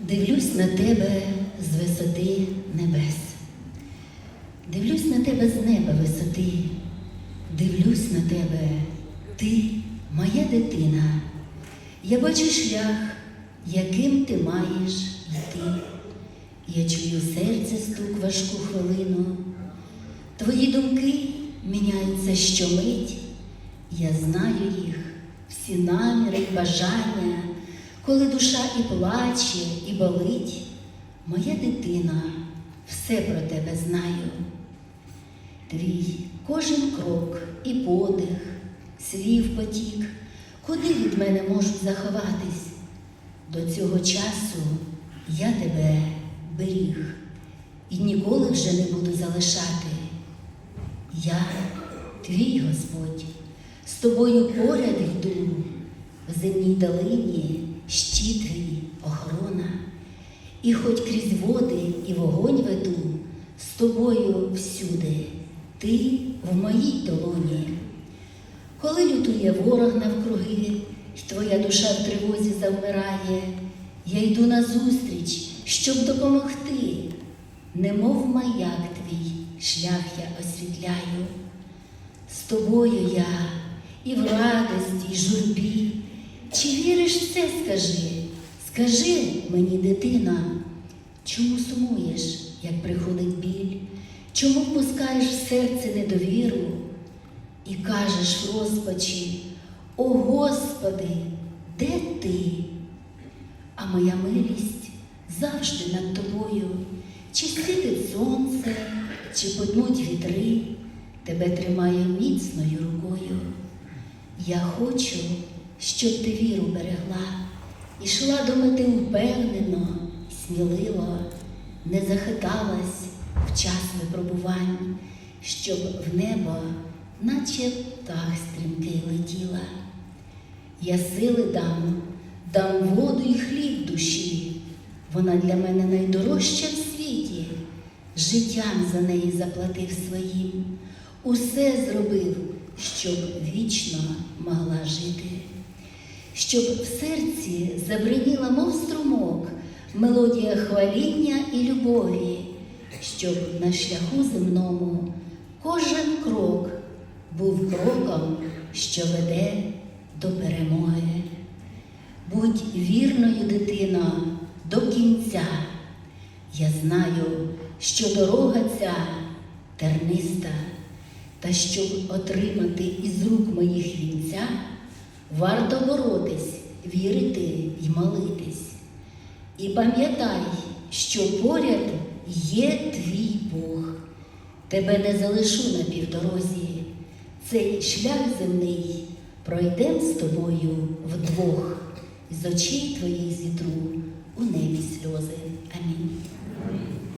Дивлюсь на тебе з висоти небес. Дивлюсь на тебе з неба висоти. Дивлюсь на тебе, ти моя дитина. Я бачу шлях, яким ти маєш йти. Я чую серце стук важку хвилину. Твої думки міняються щомить. Я знаю їх, всі наміри бажання, коли душа і плаче, і болить. Моя дитина, все про тебе знаю. Твій кожен крок і подих, слів потік, куди від мене можуть заховатись? До цього часу я тебе беріг і ніколи вже не буду залишати. Я твій Господь, з тобою поряд йду, в земній долині щит охорона, і хоч крізь води і вогонь веду, з тобою всюди, ти в моїй долоні. Коли лютує ворог навкруги, й твоя душа в тривозі завмирає, я йду назустріч, щоб допомогти, немов маяк твій, шлях я освітляю. З тобою я і в радості, і журбі. Чи віриш в скажи? Скажи мені, дитина, чому сумуєш, як приходить біль? Чому впускаєш в серце недовіру і кажеш в розпачі, о Господи, де ти? А моя милість завжди над тобою, чи світить сонце, чи подмуть вітри, тебе тримаю міцною рукою. Я хочу, щоб ти віру берегла, ішла до мети впевнено, сміливо, не захиталась в час випробувань, щоб в небо, наче птах стрімкий летіла. Я сили дам, дам воду і хліб душі. Вона для мене найдорожча в світі. Життям за неї заплатив своїм, усе зробив, щоб вічно могла жити, щоб в серці забриніла, мов струмок, мелодія хваління і любові, щоб на шляху земному кожен крок був кроком, що веде до перемоги. Будь вірною, дитино, до кінця. Я знаю, що дорога ця терниста, та щоб отримати із рук моїх вінця, варто боротись, вірити й молитись. І пам'ятай, що поряд є твій Бог. Тебе не залишу на півдорозі. Цей шлях земний пройдем з тобою вдвох, з очей твоїх зітру у небі сльози. Амінь.